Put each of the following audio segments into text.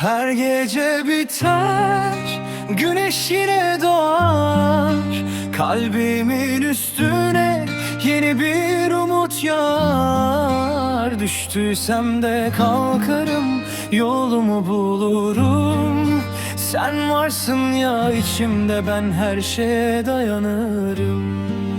Her gece biter, güneş yine doğar. Kalbimin üstüne yeni bir umut yağar. Düştüysem de kalkarım, yolumu bulurum. Sen varsın ya içimde ben her şeye dayanırım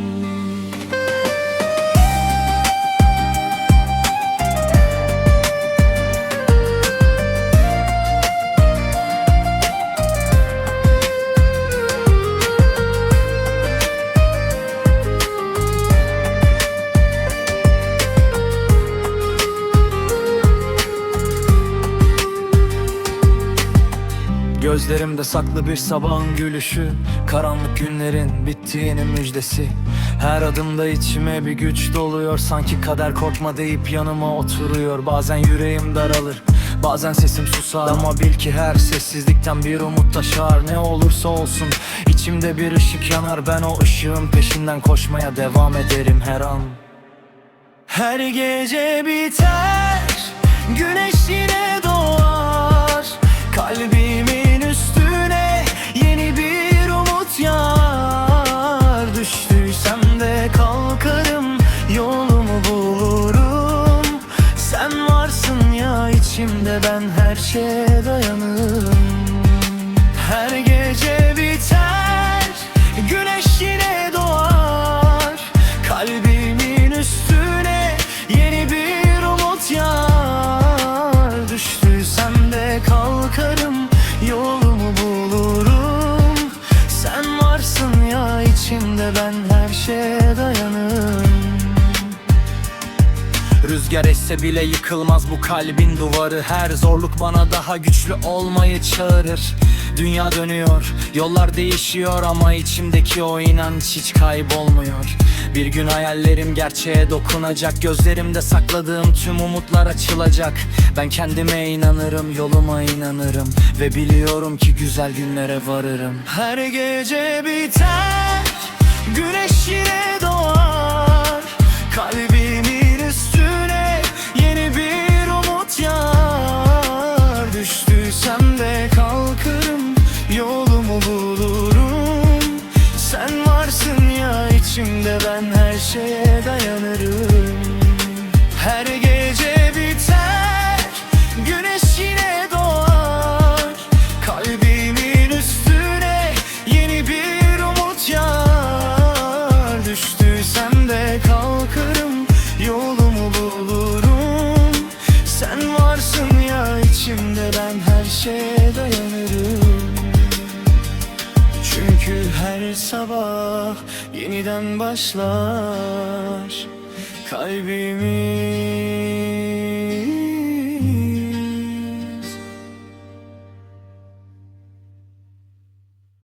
Gözlerimde saklı bir sabahın gülüşü Karanlık günlerin bittiğinin müjdesi. Her adımda içime bir güç doluyor Sanki kader korkma deyip yanıma oturuyor. Bazen yüreğim daralır Bazen sesim susar. Ama bil ki her sessizlikten bir umut taşar. Ne olursa olsun içimde bir ışık yanar. Ben o ışığın peşinden koşmaya devam ederim her an. Her gece biter Güneş yine doğar içimde Ben her şeye dayanırım. Her gece biter Güneş yine doğar. Kalbimin üstüne Yeni bir umut yağar. Düştüysem de kalkarım Yolumu bulurum. Sen varsın ya içimde Ben her şeye dayanırım Rüzgar esse bile yıkılmaz bu kalbin duvarı. Her zorluk bana daha güçlü olmayı çağırır. Dünya dönüyor, yollar değişiyor ama içimdeki o inanç hiç kaybolmuyor. Bir gün hayallerim gerçeğe dokunacak Gözlerimde sakladığım tüm umutlar açılacak. Ben kendime inanırım, yoluma inanırım Ve biliyorum ki güzel günlere varırım. Her gece biter, güneş yine doğar şeye dayanırım. Her gece biter güneş yine doğar. Kalbimin üstüne yeni bir umut yağar. Düştüysem de kalkarım yolumu bulurum. Sen varsın ya içimde ben her şeye dayanırım Çünkü her sabah yeniden başlar Kalbimin